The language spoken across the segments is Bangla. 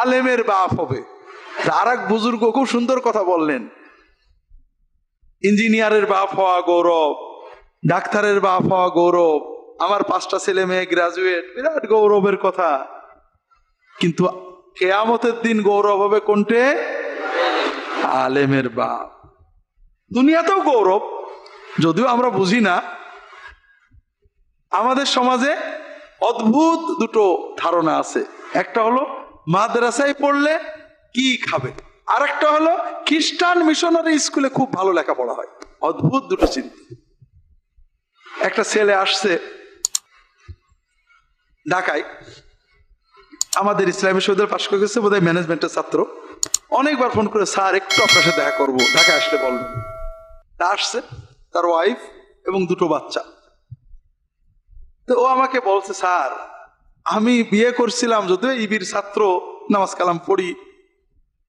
আলেমের বাপ হবে। আর এক বুজুর্গ খুব সুন্দর কথা বললেন। ইঞ্জিনিয়ারের বাপ হওয়া গৌরব, ডাক্তারের বাপ হওয়া গৌরব, আমার পাঁচটা ছেলে মেয়ে গ্রাজুয়েট বিরাট গৌরবের কথা। কিন্তু কেয়ামতের দিন গৌরব হবে কোনটে? আলেমের বাপ। দুনিয়াতেও গৌরব, যদিও আমরা বুঝি না। আমাদের সমাজে অদ্ভুত দুটো ধারণা আছে। একটা হলো মাদ্রাসায় পড়লে কি খাবে? আর একটা হলো, খ্রিস্টান মিশনারি স্কুলে খুব ভালো লেখাপড়া হয়। অদ্ভুত দুটো চিন্তা। একটা ছেলে আসছে ঢাকায়। আমাদের ইসলামী সৌদের পাশ করে গেছে, বোধহয় ম্যানেজমেন্টের ছাত্র। অনেকবার ফোন করে, স্যার, একটু আপনার সাথে দেখা করব। ঢাকায় আসলে বলবেন তা আসছে, তার ওয়াইফ এবং দুটো বাচ্চা। তো ও আমাকে বলছে, স্যার আমি বিয়ে করছিলাম যদিও ইবির ছাত্র, নামাজ কালাম পড়ি,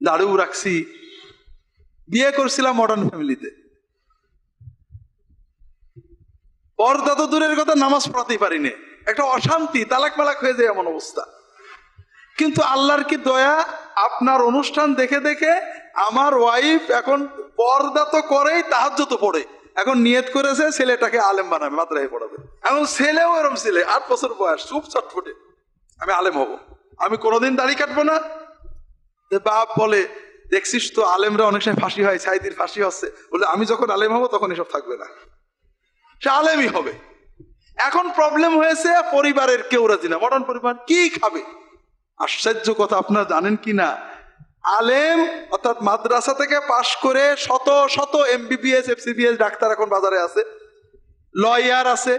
দাড়িও রাখছি। বিয়ে করছিলাম মডার্ন ফ্যামিলিতে পর্দা তো দূরের কথা, নামাজ পড়াতেই পারিনি। একটা অশান্তি তালাক মালাক হয়ে যায় এমন অবস্থা। কিন্তু আল্লাহর কি দয়া? আপনার অনুষ্ঠান দেখে দেখে আমার ওয়াইফ এখন পর্দা তো করেই, তাহাজ্য তো পড়ে। এখন নিয়ত করেছে, ছেলেটাকে আলেম বানাবে মাত্রায় পড়াবে। এখন ছেলেও এরম ছেলে, আট বছর বয়স চুপ চটফটে আমি আলেম হব। আমি কোনোদিন দাড়ি কাটবো না। বাপ বলে, দেখছিস তো আলেমরা অনেক সময় ফাঁসি হয় সাইদির ফাঁসি হচ্ছে। বলে, আমি যখন আলেম হব, তখন এসব থাকবে না। সে আলেমই হবে। এখন প্রবলেম হয়েছে পরিবারের কেউ রাজি না। মডার্ন পরিবার কি খাবে? আশ্চর্য কথা, আপনারা জানেন কি না? আলেম, অর্থাৎ মাদ্রাসা থেকে পাশ করে শত শত এমবিবিএস এফসিবিএস ডাক্তার এখন বাজারে আছে। লয়ার আছে,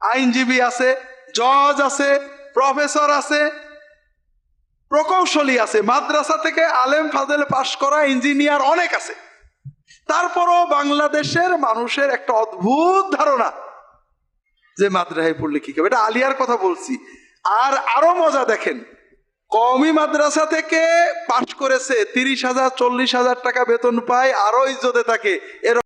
আইনজীবী আছে, জজ আছে প্রফেসর আছে, প্রকৌশলী আছে, মাদ্রাসা থেকে আলেম ফাজেল পাশ করা ইঞ্জিনিয়ার অনেক আছে। তারপরও বাংলাদেশের মানুষের একটা অদ্ভুত ধারণা যে মাদ্রাসায় পড়লে কি এটা আলিয়ার কথা বলছি। আর আরও মজা দেখেন, কওমি মাদ্রাসা থেকে পাশ করেছে, তিরিশ হাজার, চল্লিশ হাজার টাকা বেতন পায়, আরও ইজ্জতে থাকে। এর